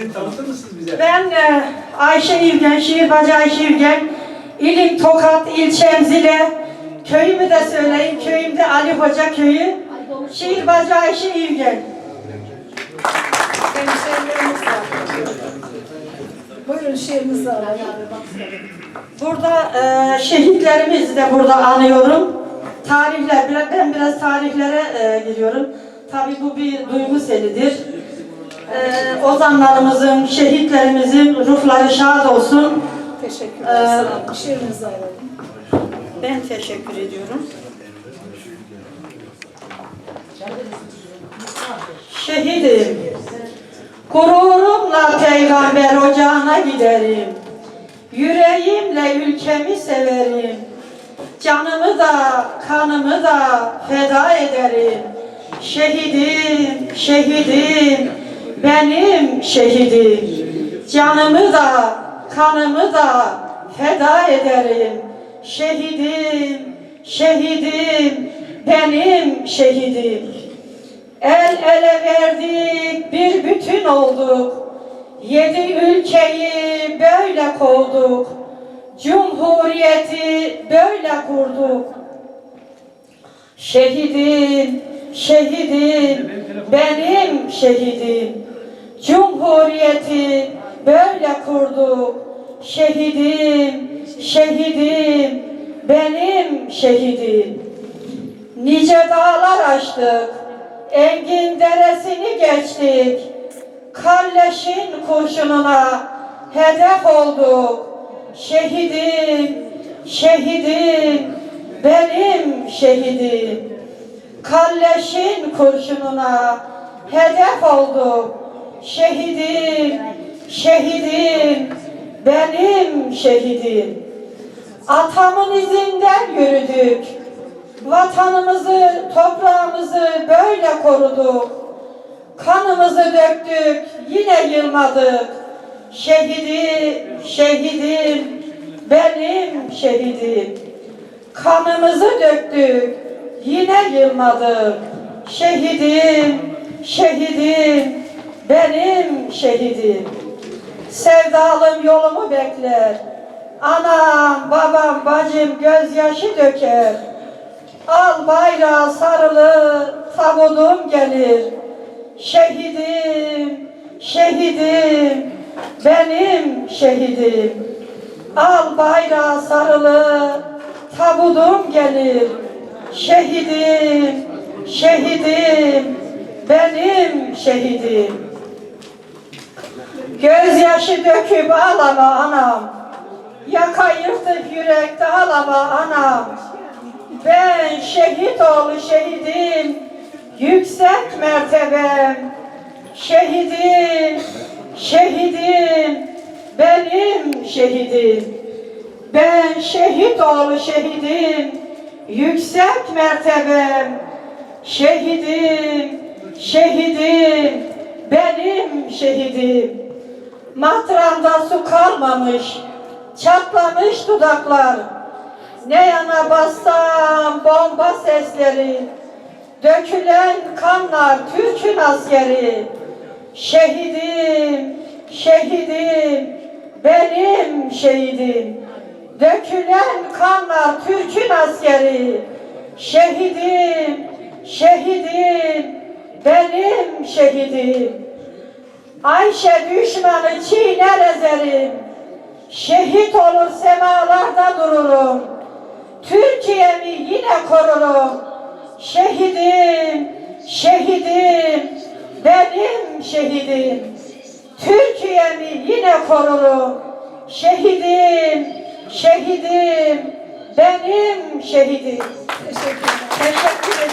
Kendinizi tanıtır mısınız bize? Ben e, Ayşe İlgen, Şiirbacı Ayşe İlgen. İlim Tokat, ilçem Zile. Köyümü de söyleyeyim. Köyümde Ali Hoca köyü. Şiirbacı Ayşe İlgen. Hemşehrilerimiz var. Buyurun şiirinizi alalım. Burada e, şehitlerimizi de burada anıyorum. Tarihler, ben biraz tarihlere e, giriyorum. Tabii bu bir duygu selidir. E, ozanlarımızın, şehitlerimizin ruhları şad olsun. Teşekkürler. Ee. Şiirinizi alalım. Ben teşekkür ediyorum. Şehidim. Gururumla peygamber ocağına giderim. Yüreğimle ülkemi severim. Canımı da kanımı da feda ederim. Şehidim, şehidim, benim şehidim. Canımı da kanımı da feda ederim. Şehidim, şehidim, benim şehidim. El ele verdik, bir bütün olduk. Yedi ülkeyi böyle kovduk. Cumhuriyeti böyle kurduk. Şehidim, şehidim, benim şehidim. Cumhuriyeti böyle kurduk. Şehidim, şehidim, benim şehidim. Nice dağlar aştık, Engin deresini geçtik. Kalleşin kurşununa hedef olduk. Şehidim, şehidim, benim şehidim. Kalleşin kurşununa hedef olduk. Şehidim, şehidim, benim şehidim. Atamın izinden yürüdük. Vatanımızı, toprağımızı böyle koruduk. Kanımızı döktük, yine yılmadık. Şehidi, şehidim, benim şehidim. Kanımızı döktük, yine yılmadık. Şehidim, şehidim, benim şehidim. Sevdalım yolumu bekler. Anam, babam, bacım gözyaşı döker. Al bayrağı sarılı tabudum gelir. Şehidim, şehidim, benim şehidim. Al bayrağı sarılı tabudum gelir. Şehidim, şehidim, benim şehidim. Gözyaşı döküp ağlama anam. Yaka yırtıp yürekte ağlama anam. Ben şehit oğlu şehidim, yüksek mertebem. Şehidim, şehidim, benim şehidim. Ben şehit oğlu şehidim, yüksek mertebem. Şehidim, şehidim, benim şehidim. Matramda su kalmamış, çatlamış dudaklar. Ne yana bassam bomba sesleri, dökülen kanlar Türk'ün askeri. Şehidim, şehidim, benim şehidim. Dökülen kanlar Türk'ün askeri. Şehidim, şehidim, benim şehidim. Ayşe düşmanı çiğner ezerim. Şehit olur semalarda dururum. Türkiye'mi yine korurum. Şehidim, şehidim, benim şehidim. Türkiye'mi yine korurum. Şehidim, şehidim, benim şehidim. Teşekkür ederim.